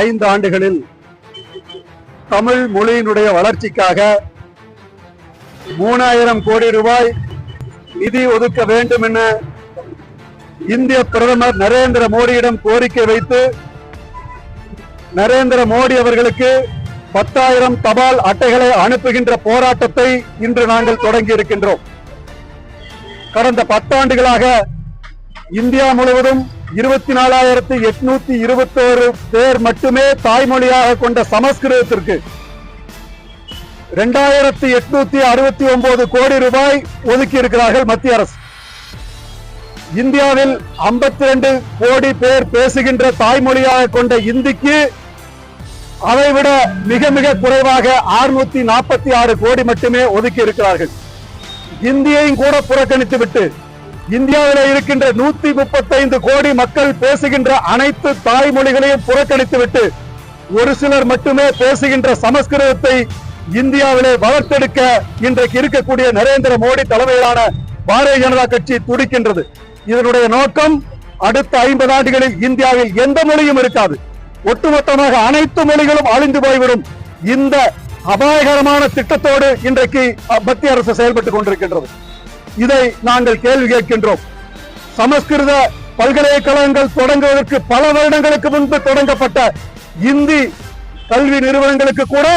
ஐந்து ஆண்டுகளில் தமிழ் மொழியினுடைய வளர்ச்சிக்காக மூணாயிரம் கோடி ரூபாய் நிதி ஒதுக்க வேண்டும் என இந்திய பிரதமர் நரேந்திர மோடியிடம் கோரிக்கை வைத்து நரேந்திர மோடி அவர்களுக்கு பத்தாயிரம் தபால் அட்டைகளை அனுப்புகின்ற போராட்டத்தை இன்று நாங்கள் தொடங்கி இருக்கின்றோம். கடந்த பத்தாண்டுகளாக இந்தியா முழுவதும் இருபத்தி நாலாயிரத்தி எட்நூத்தி இருபத்தோரு பேர் மட்டுமே தாய்மொழியாக கொண்ட சமஸ்கிருதத்திற்கு இரண்டாயிரத்தி எட்நூத்தி அறுபத்தி ஒன்பது கோடி ரூபாய் ஒதுக்கி இருக்கிறார்கள் மத்திய அரசு. இந்தியாவில் 52 ரெண்டு கோடி பேர் பேசுகின்ற தாய்மொழியாக கொண்ட இந்திக்கு அதைவிட மிக மிக குறைவாக 646 நாற்பத்தி ஆறு கோடி மட்டுமே ஒதுக்கி இருக்கிறார்கள் இந்தியையும் கூட புறக்கணித்து விட்டு இந்தியாவில் இருக்கின்ற நூத்தி முப்பத்தைந்து கோடி மக்கள் பேசுகின்ற அனைத்து தாய்மொழிகளையும் புறக்கணித்துவிட்டு ஒரு சிலர் மட்டுமே பேசுகின்ற சமஸ்கிருதத்தை இந்தியாவிலே வளர்த்தெடுக்க இன்றைக்கு இருக்கக்கூடிய நரேந்திர மோடி தலைமையிலான பாரதிய ஜனதா கட்சி துடிக்கின்றது. இதனுடைய நோக்கம் அடுத்த ஐம்பது ஆண்டுகளில் இந்தியாவில் எந்த மொழியும் இருக்காது. ஒட்டுமொத்தமாக அனைத்து மொழிகளும் அழிந்து போய்விடும். இந்த அபாயகரமான திட்டத்தோடு இன்றைக்கு மத்திய அரசு செயல்பட்டுக் கொண்டிருக்கின்றது. இதை நாங்கள் கேள்வி கேட்கின்றோம். சமஸ்கிருத பல்கலைக்கழகங்கள் தொடங்குவதற்கு பல வருடங்களுக்கு முன்பு தொடங்கப்பட்ட இந்தி கல்வி நிறுவனங்களுக்கு கூட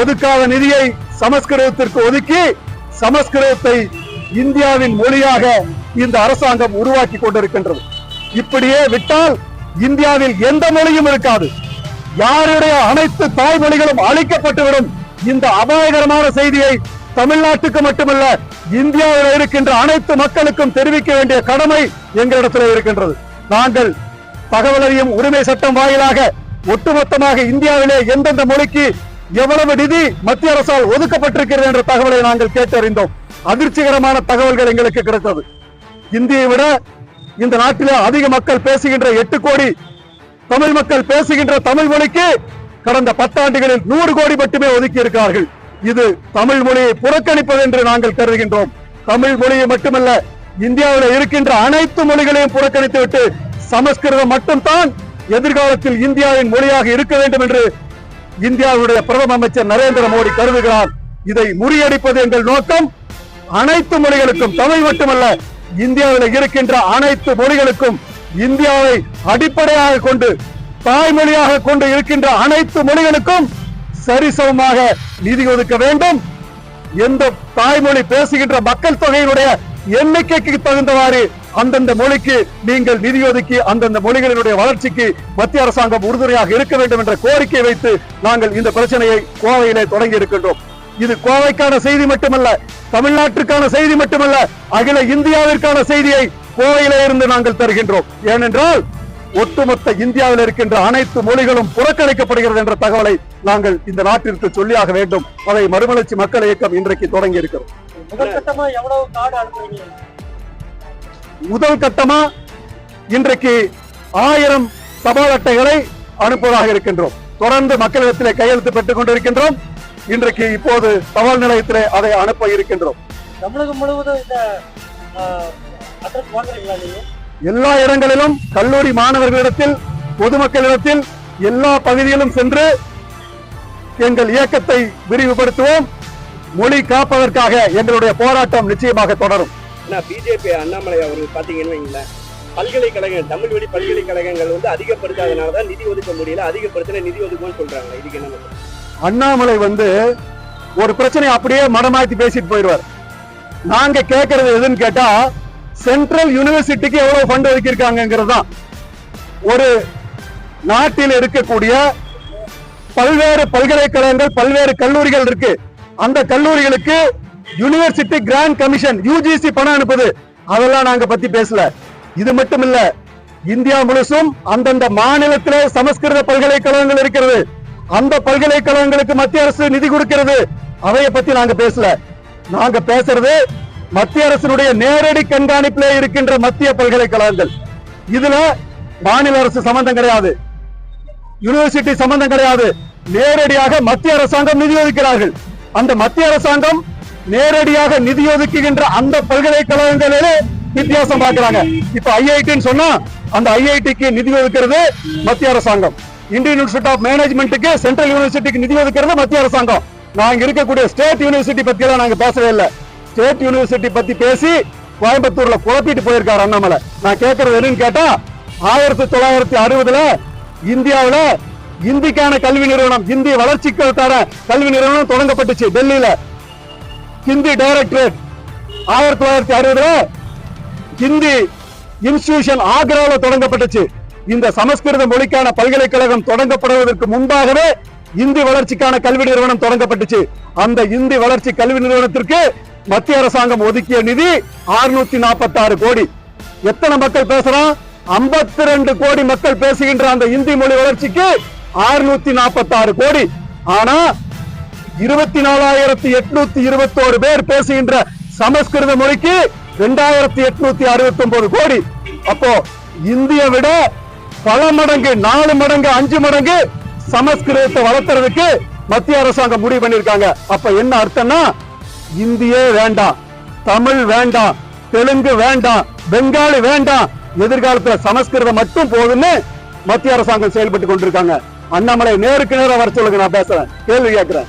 ஒதுக்காத நிதியை சமஸ்கிருதத்திற்கு ஒதுக்கி சமஸ்கிருதத்தை இந்தியாவின் மொழியாக இந்த அரசாங்கம் உருவாக்கி கொண்டிருக்கின்றது. இப்படியே விட்டால் இந்தியாவில் எந்த மொழியும் இருக்காது. யாருடைய அனைத்து தாய்மொழிகளும் அழிக்கப்பட்டுவிடும் இந்த அபாயகரமான செய்தியை தமிழ்நாட்டுக்கு மட்டுமல்ல இந்தியாவில் இருக்கின்ற அனைத்து மக்களுக்கும் தெரிவிக்க வேண்டிய கடமை எங்களிடத்தில் இருக்கின்றது. நாங்கள் தகவல் அறியும் உரிமை சட்டம் வாயிலாக ஒட்டுமொத்தமாக இந்தியாவிலே எந்தெந்த மொழிக்கு எவ்வளவு நிதி மத்திய அரசால் ஒதுக்கப்பட்டிருக்கிறது என்ற தகவலை நாங்கள் கேட்டறிந்தோம். அதிர்ச்சிகரமான தகவல்கள் எங்களுக்கு கிடைத்தது. இந்தியை விட இந்த நாட்டிலே அதிக மக்கள் பேசுகின்ற எட்டு கோடி தமிழ் மக்கள் பேசுகின்ற தமிழ் மொழிக்கு கடந்த பத்தாண்டுகளில் நூறு கோடி மட்டுமே ஒதுக்கி இருக்கிறார்கள் இது தமிழ் மொழியை புறக்கணிப்பது என்று நாங்கள் கருதுகின்றோம். தமிழ் மொழியை மட்டுமல்ல இந்தியாவில் இருக்கின்ற அனைத்து மொழிகளையும் புறக்கணித்துவிட்டு சமஸ்கிருதம் மட்டும்தான் எதிர்காலத்தில் இந்தியாவின் மொழியாக இருக்க வேண்டும் என்று இந்தியாவுடைய பிரதம அமைச்சர் நரேந்திர மோடி கருதுகிறார். இதை முறியடிப்பது எங்கள் நோக்கம். அனைத்து மொழிகளுக்கும் தமிழ் மட்டுமல்ல இந்தியாவில் இருக்கின்ற அனைத்து மொழிகளுக்கும் இந்தியாவை அடிப்படையாக கொண்டு தாய்மொழியாக கொண்டு இருக்கின்ற அனைத்து மொழிகளுக்கும் சரிசமமாக நிதி ஒதுக்க வேண்டும். எந்த தாய்மொழி பேசுகின்ற மக்கள் தொகையினுடைய எண்ணிக்கைக்கு தகுந்தவாறு அந்தந்த மொழிக்கு நீங்கள் நிதி ஒதுக்கி அந்தந்த மொழிகளினுடைய வளர்ச்சிக்கு மத்திய அரசாங்கம் உறுதுணையாக இருக்க வேண்டும் என்ற கோரிக்கை வைத்து நாங்கள் இந்த பிரச்சனையை கோவையிலே தொடங்கி இருக்கின்றோம். இது கோவைக்கான செய்தி மட்டுமல்ல தமிழ்நாட்டிற்கான செய்தி மட்டுமல்ல அகில இந்தியாவிற்கான செய்தியை கோவையிலே இருந்து நாங்கள் தருகின்றோம். ஏனென்றால் ஒட்டுமொத்த இந்தியாவில் இருக்கின்ற அனைத்து மொழிகளும் புறக்கணிக்கப்படுகிறது என்ற தகவலை நாங்கள் இந்த நாட்டிற்கு சொல்லியாக வேண்டும். அதை மறுமலர்ச்சி மக்கள் இயக்கம் இன்றைக்கு தொடங்கி இருக்கிறோம் முதல் கட்டமா இன்றைக்கு ஆயிரம் தபால் அட்டைகளை அனுப்புவதாக இருக்கின்றோம். தொடர்ந்து மக்களிடத்திலே கையெழுத்து பெற்றுக் கொண்டிருக்கின்றோம். இன்றைக்கு இப்போது தபால் நிலையத்திலே அதை அனுப்ப இருக்கின்றோம். தமிழகம் முழுவதும் இந்த அட்ரஸ் வாங்குறீங்களா நீங்க? எல்லா இடங்களிலும் கல்லூரி மாணவர்களிடத்தில் பொதுமக்களிடத்தில் எல்லா பகுதியிலும் சென்று எங்கள் இயக்கத்தை விரிவுபடுத்துவோம். மொழி காப்பதற்காக எங்களுடைய போராட்டம் நிச்சயமாக தொடரும். பிஜேபி அண்ணாமலை அவர்கள் பாத்தீங்கன்னு பல்கலைக்கழகம் தமிழ் வழி பல்கலைக்கழகங்கள் வந்து அதிகப்படுத்தாதனால தான் நிதி ஒதுக்க முடியல அதிகப்படுத்தின நிதி ஒதுக்கும்னு சொல்றாங்க இதுக்கு என்ன? அண்ணாமலை வந்து ஒரு பிரச்சனையை அப்படியே மடமாத்தி பேசிட்டு போயிடுவார். நாங்க கேட்கறது எதுன்னு கேட்டா சென்ட்ரல் யூனிவர்சிட்டிக்கு எவ்வளவு ஃபண்ட் ஒதுக்கியிருக்காங்கிறது தான் ஒரு நாட்டில் இருக்கக்கூடிய பல்வேறு பல்கலைக்கழகங்கள் பல்வேறு கல்லூரிகள் இருக்கு. அந்த கல்லூரிகளுக்கு யூனிவர்சிட்டி கிராண்ட் கமிஷன் யூஜிசி பணம் அனுப்புது. அதெல்லாம் நாங்க பத்தி பேசல. இது மட்டும் இல்ல இந்தியா முழுசும் அந்தந்த மாநிலத்திலே சமஸ்கிருத பல்கலைக்கழகங்கள் இருக்கிறது. அந்த பல்கலைக்கழகங்களுக்கு மத்திய அரசு நிதி கொடுக்கிறது. அதைய பத்தி நாங்க பேசல. நாங்க பேசுறது மத்திய அரசினுடைய நேரடி கண்காணிப்பிலே இருக்கின்ற மத்திய பல்கலைக்கழகங்கள். இதுல மாநில அரசு சம்பந்தம் கிடையாது. யூனிவர்சிட்டி சம்பந்தம் கிடையாது. நேரடியாக மத்திய அரசாங்கம் நிதி ஒதுக்கிறார்கள். அந்த மத்திய அரசாங்கம் நேரடியாக நிதி ஒதுக்குகின்ற அந்த பல்கலைக்கழகங்களிலே வித்தியாசம் பார்க்கிறாங்க. இப்ப ஐஐடின்னு சொன்னா அந்த ஐஐடிக்கு நிதி ஒதுக்கிறது மத்திய அரசாங்கம். இந்தியன் இன்ஸ்டியூட் ஆஃப் மேனேஜ்மெண்ட்டுக்கு சென்ட்ரல் யூனிவர்சிட்டிக்கு நிதி ஒதுக்கிறது மத்திய அரசாங்கம். நான் இங்க இருக்கக்கூடிய ஸ்டேட் யூனிவர்சிட்டி பத்தி எல்லாம் நாங்க பேசவே இல்லை. ஸ்டேட் யூனிவர்சிட்டி பத்தி பேசி கோயம்புத்தூர்ல குழப்பிட்டு போயிருக்காரு அண்ணாமலை. நான் கேட்கறது என்னன்னு கேட்டா ஆயிரத்தி தொள்ளாயிரத்தி அறுபதுல இந்தியாவுல இந்திக்கான கல்வி நிறுவனம் இந்திய வளர்ச்சிக்கான கல்வி நிறுவனம் தொடங்கப்பட்டுச்சு டெல்லியில. ஹிந்தி டைரக்டரேட் ஆயிரத்தி தொள்ளாயிரத்தி அறுபதுல ஹிந்தி இன்ஸ்டிடியூஷன் ஆக்ராவில் தொடங்கப்பட்டுச்சு. இந்த சமஸ்கிருத மொழிக்கான பல்கலைக்கழகம் தொடங்கப்படுவதற்கு முன்பாகவே இந்தி வளர்ச்சிக்கான கல்வி நிறுவனம் தொடங்கப்பட்டுச்சு. அந்த இந்தி வளர்ச்சி கல்வி நிறுவனத்திற்கு மத்திய அரசாங்கம் ஒதுக்கிய நிதி 646 நாற்பத்தி ஆறு கோடி. எத்தனை மக்கள் பேசுறோம் 52 ரெண்டு கோடி மக்கள் பேசுகின்ற அந்த இந்தி மொழி வளர்ச்சிக்கு 646 நாற்பத்தி ஆறு கோடி. ஆனா இருபத்தி நாலாயிரத்தி எட்நூத்தி இருபத்தோரு பேர் பேசுகின்ற சமஸ்கிருத மொழிக்கு ரெண்டாயிரத்தி எட்நூத்தி அறுபத்தி ஒன்பது கோடி. அப்போ இந்திய விட பல மடங்கு நாலு மடங்கு அஞ்சு மடங்கு சமஸ்கிருதத்தை வளர்த்துறதுக்கு மத்திய அரசாங்கம் முடிவு பண்ணிருக்காங்க அப்ப என்ன அர்த்தம்னா இந்தியே வேண்டாம் தமிழ் வேண்டாம் தெலுங்கு வேண்டாம் பெங்காலி வேண்டாம் எதிர்காலத்துல சமஸ்கிருதம் மட்டும் போதும்னு மத்திய அரசாங்கம் செயல்பட்டு கொண்டிருக்காங்க. அண்ணாமலை நேருக்கு நேரம் வர சொல்லுங்க நான் பேசுறேன். கேள்வி கேட்கிறேன்.